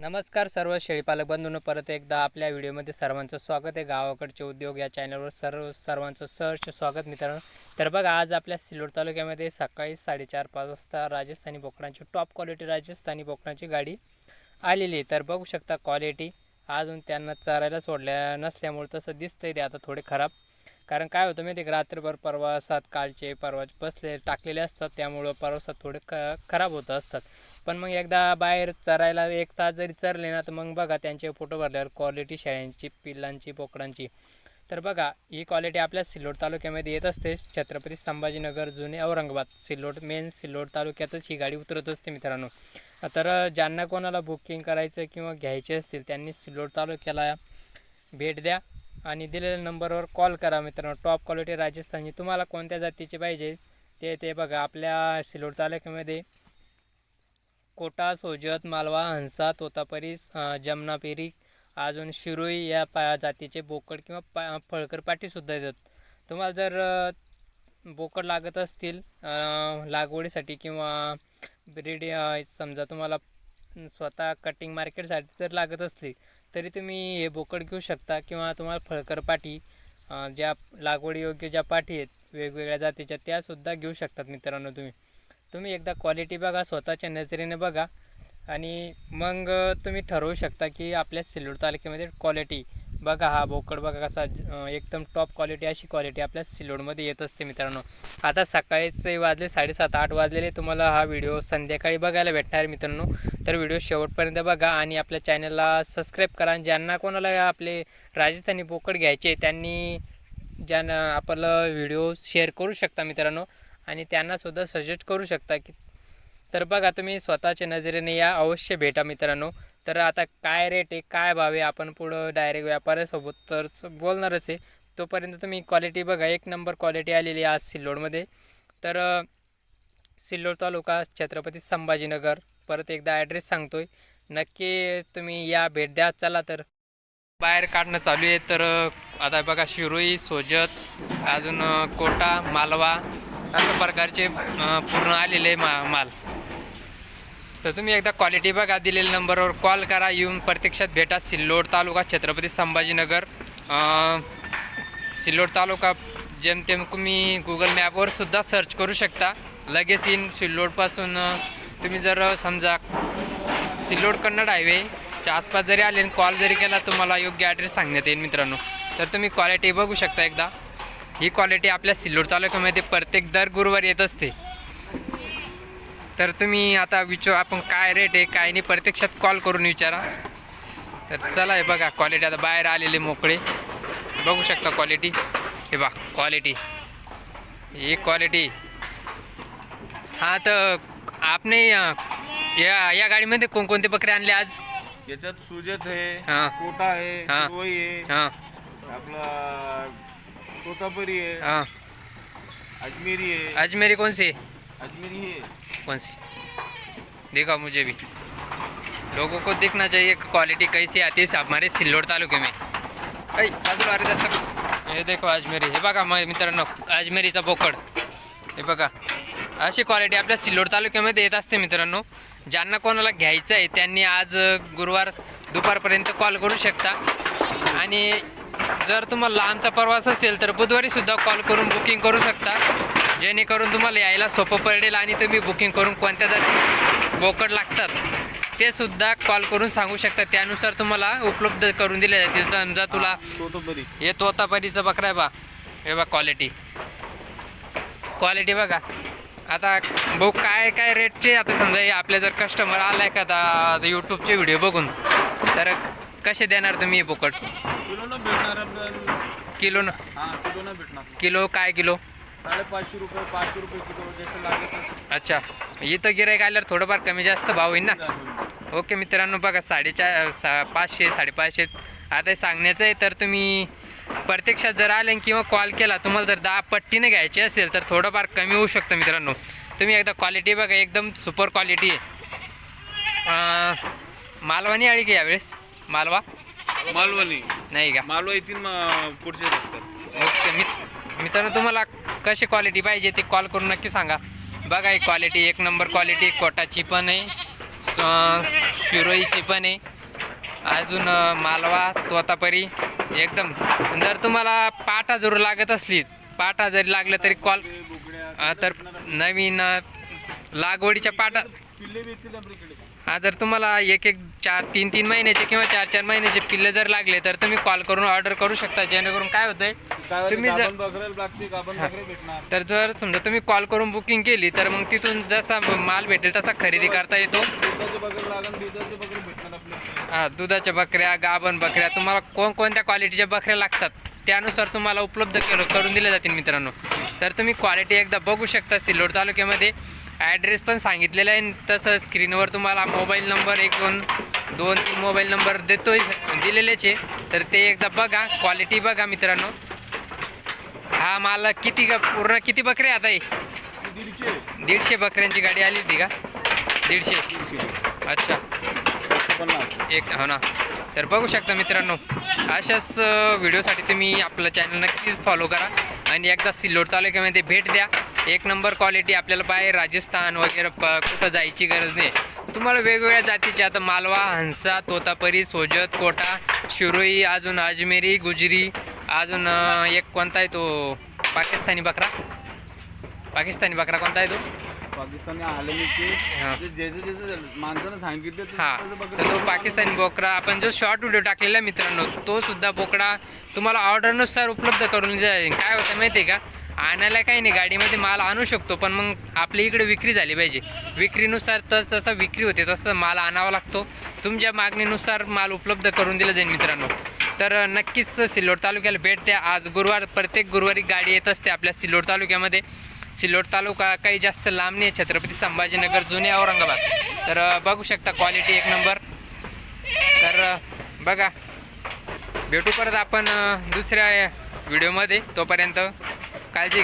नमस्कार सर्व शेळीपालक बंधूंनो परत एकदा आपल्या व्हिडिओमध्ये सर्वांचं स्वागत आहे. गावाकडचे उद्योग या चॅनलवर सर्व सर्वांचं सहर्ष स्वागत मित्रांनो. तर बघा आज आपल्या सिल्लोड तालुक्यामध्ये सकाळी साडेचार पाच वाजता राजस्थानी बोकडांची टॉप क्वालिटी राजस्थानी बोकडांची गाडी आलेली आहे. तर बघू शकता क्वालिटी अजून त्यांना चरायला सोडल्या नसल्यामुळे तसं दिसतंय ते आता थोडे खराब. कारण काय होतं माहिती आहे का? रात्रभर प्रवासात कालचे परवा बसले टाकलेले असतात. त्यामुळं प्रवासात थोडे ख खराब होत असतात. पण मग एकदा बाहेर चरायला एक तास जरी चरले ना तर मग बघा त्यांचे फोटो भरल्यावर क्वालिटी शेळ्यांची पिल्लांची बोकडांची. तर बघा ही क्वालिटी आपल्या सिल्लोड तालुक्यामध्ये येत असते. छत्रपती संभाजीनगर जुने औरंगाबाद सिल्लोड मेन सिल्लोड तालुक्यातच ही गाडी उतरत असते मित्रांनो. तर ज्यांना कोणाला बुकिंग करायचं किंवा घ्यायचे असतील त्यांनी सिल्लोड तालुक्याला भेट द्या. आणि दिलेल्या नंबरवर कॉल करा मित्रांनो. टॉप क्वालिटी राजस्थानी तुम्हाला कोणत्या जातीचे पाहिजे? ते ते बघा. आपल्या सिल्लोड तालुक्यामध्ये कोटा सोजत मालवा हंसा तोतापरी जमनापेरी अजून शिरोई या पा जातीचे बोकड किंवा पा फळकर पाठीसुद्धा येतात तुम्हाला जर बोकड लागत असतील लागवडीसाठी किंवा ब्रीड समजा तुम्हाला स्वतः कटिंग मार्केटसाठी जर लागत असली तरी तुम्ही हे बोकड घेऊ शकता किंवा तुम्हाला फळकर पाठी ज्या लागवडीयोग्य ज्या पाठी आहेत वेगवेगळ्या जातीच्या त्यासुद्धा घेऊ शकतात मित्रांनो तुम्ही. तुम्ही एकदा क्वालिटी बघा स्वतःच्या नजरेने बघा आणि मग तुम्ही ठरवू शकता की आपल्या सिल्लोड तालुक्यामध्ये क्वालिटी बघा हा बोकड बघा कसा एकदम टॉप क्वालिटी अशी क्वालिटी आपल्या सिल्लोडमध्ये येत असते मित्रांनो. आता सकाळीचे वाजले साडेसात आठ वाजलेले. तुम्हाला हा व्हिडिओ संध्याकाळी बघायला भेटणार आहे मित्रांनो. तर व्हिडिओ शेवटपर्यंत बघा आणि आपल्या चॅनलला सबस्क्राईब करा. आणि ज्यांना कोणाला आपले राजस्थानी बोकड घ्यायचे त्यांनी ज्यांना आपलं व्हिडिओ शेअर करू शकता मित्रांनो. आणि त्यांनासुद्धा सजेस्ट करू शकता की तर बघा तुम्ही स्वतःच्या नजरेने या अवश्य भेटा मित्रांनो. तर आता काय रेट आहे काय भाव आहे आपण पुढं डायरेक्ट व्यापाऱ्यासोबत तर बोलणारच आहे. तोपर्यंत तुम्ही क्वालिटी बघा. एक नंबर क्वालिटी आलेली आहे आज सिल्लोडमध्ये. तर सिल्लोड तालुका छत्रपती संभाजीनगर. परत एकदा ॲड्रेस सांगतोय. नक्की तुम्ही या भेट द्या. चला तर. बाहेर काढणं चालू आहे. तर आता बघा शिरोई सोजत अजून कोटा मालवा. अशा प्रकारचे पूर्ण आलेले मा माल. तर तुम्ही एकदा क्वालिटी बघा दिलेल्या नंबरवर कॉल करा. येऊन प्रत्यक्षात भेटा. सिल्लोड तालुका छत्रपती संभाजीनगर. सिल्लोड तालुका जेमतेम तुम्ही गुगल मॅपवर सुद्धा सर्च करू शकता. लगेच येईन सिल्लोडपासून तुम्ही जर समजा सिल्लोड कन्नड हायवेच्या आसपास जरी आले आणि कॉल जरी केला तुम्हाला योग्य ॲड्रेस सांगण्यात येईल मित्रांनो. तर तुम्ही क्वालिटी बघू शकता एकदा. ही क्वालिटी आपल्या सिल्लोड तालुक्यामध्ये प्रत्येक दर गुरुवार येत असते. तर तुम्ही आता विचार आपण काय रेट आहे काय नाही प्रत्यक्षात कॉल करून विचारा. तर चला हे बघा क्वालिटी आता बाहेर आलेले मोकळे. बघू शकता क्वालिटी हे बा क्वालिटी ही क्वालिटी हां तर आपने या या गाडीमध्ये कोणकोणते बकरे आणले आज? याच्यात सुजत आहे हा. कोटा आहे हा. आहे हां. आपला तोतापरी आहे हां. अजमेरी आहे. अजमेरी कौन सी अजमेरी आहे. कौन सी देखा मुझे भी। लोगों को देखना चाहिए कि क्वालिटी कैसी आती है हमारे सिल्लोड तालुके में। ऐ बाजूला अरे जसं हे देखो अजमेरी हे बघा मग मित्रांनो अजमेरीचा बोकड। हे बघा अशी क्वालिटी आपल्या सिल्लोड तालुक्यामध्ये येत असते मित्रांनो। ज्यांना कोणाला घ्यायचं आहे त्यांनी आज गुरुवार दुपारपर्यंत कॉल करू शकता. आणि जर तुम्हाला लांबचा प्रवास असेल तर बुधवारीसुद्धा कॉल करून बुकिंग करू शकता. जेणेकरून तुम्हाला यायला सोपं पडेल आणि तुम्ही बुकिंग करून कोणत्या जाती बोकड लागतात ते सुद्धा कॉल करून सांगू शकता. त्यानुसार तुम्हाला उपलब्ध करून दिले जातील. समजा तुला हे तोतापरीचं बकरा आहे बा. हे बा क्वालिटी क्वालिटी बघा. आता भाऊ काय काय रेटचे आता समजा हे आपले जर कस्टमर आला एखादा यूट्यूबचे व्हिडिओ बघून तर कसे देणार तुम्ही हे बोकड? किलो न भेटणार किलो न? हा किलो न भेटणार. किलो काय किलो? साडेपाचशे रुपये पाचशे रुपये किलो जसं लागत तसं. अच्छा. इथं गिराईक आल्यावर थोडंफार कमी जास्त भाव होईल ना. ओके मित्रांनो बघा साडेचार सा पाचशे साडेपाचशे. आता हे सांगण्याचं आहे तर तुम्ही प्रत्यक्षात जर आले किंवा कॉल केला तुम्हाला जर दहा पट्टीने घ्यायची असेल तर थोडंफार कमी होऊ शकतं मित्रांनो. तुम्ही एकदा क्वालिटी बघा एकदम सुपर क्वालिटी आहे. मालवानी आली की यावेळेस? मालवा? मालवणी. नाही का? मालवा येतील मग पुढचे ओके मित मित्रांनो तुम्हाला कशी क्वालिटी पाहिजे ते कॉल करून नक्की सांगा. बघा ही क्वालिटी एक नंबर क्वालिटी कोटाची पण आहे शिरोईची पण आहे. अजून मालवा तोतापरी एकदम. जर तुम्हाला पाटा जरूर लागत असली पाटा जरी लागलं तरी कॉल तर नवीन लागवडीच्या पाटा हा जर तुम्हाला एक एक चार तीन तीन महिन्याचे किंवा चार चार महिन्याचे पिल्ले जर लागले तर तुम्ही कॉल करून ऑर्डर करू शकता. जेणेकरून काय होतंय तुम्ही जर- तर जर समजा तुम्ही कॉल करून बुकिंग केली तर मग तिथून जसा माल भेटेल तसा खरेदी करता येतो. हा दुधाच्या बकऱ्या गाभण बकऱ्या तुम्हाला कोणकोणत्या क्वालिटीच्या बकऱ्या लागतात त्यानुसार तुम्हाला उपलब्ध केलं करून दिल्या जातील मित्रांनो. तर तुम्ही क्वालिटी एकदा बघू शकता सिल्लोड तालुक्यामध्ये. ॲड्रेस पण सांगितलेला आहे तसं स्क्रीनवर तुम्हाला मोबाईल नंबर एक दोन दोन तीन मोबाईल नंबर देतोय दिलेलेच. आहे तर ते एकदा बघा क्वालिटी बघा मित्रांनो. हा मला किती का पूर्ण किती बकरे आता हे दीडशे बकऱ्यांची गाडी आली होती का? दीडशे. अच्छा. एक हो ना. तर बघू शकता मित्रांनो अशाच व्हिडिओसाठी तुम्ही आपलं चॅनल नक्कीच फॉलो करा आणि एकदा सिल्लोड तालुक्यामध्ये भेट द्या. एक नंबर क्वालिटी आपल्याला बाहेर राजस्थान वगैरे प कुठं जायची गरज नाही. तुम्हाला वेगवेगळ्या जातीचे आता मालवा हंसा तोतापरी सोजत कोटा शिरोई अजून अजमेरी गुजरी अजून एक कोणता आहे तो? पाकिस्तानी बकरा. पाकिस्तानी बकरा कोणता आहे तो? पाकिस्तानी आलमीचे हा. जे माणसानं सांगितलं हा. तर तो बकरे? पाकिस्तानी बोकडा आपण जो शॉर्ट व्हिडिओ टाकलेला मित्रांनो तो सुद्धा बोकडा तुम्हाला ऑर्डरनुसार उपलब्ध करून जाईल काय होतं माहिती आहे का? आणायला काही नाही. गाडीमध्ये माल आणू शकतो पण मग आपल्या इकडे विक्री झाली पाहिजे. विक्रीनुसार तर जसं विक्री होते तसं माल आणावा लागतो. तुमच्या मागणीनुसार माल उपलब्ध करून दिला जाईल मित्रांनो. तर नक्कीच सिल्लोड तालुक्याला भेट द्या. आज गुरुवार प्रत्येक गुरुवारी गाडी येत असते आपल्या सिल्लोड तालुक्यामध्ये. सिल्लोड तालुका काही जास्त लांब नाही आहे, छत्रपती संभाजीनगर जुने औरंगाबाद. तर बघू शकता क्वालिटी एक नंबर तर बघा. भेटू परत आपण दुसऱ्या व्हिडिओमध्ये तोपर्यंत काळजी घ्या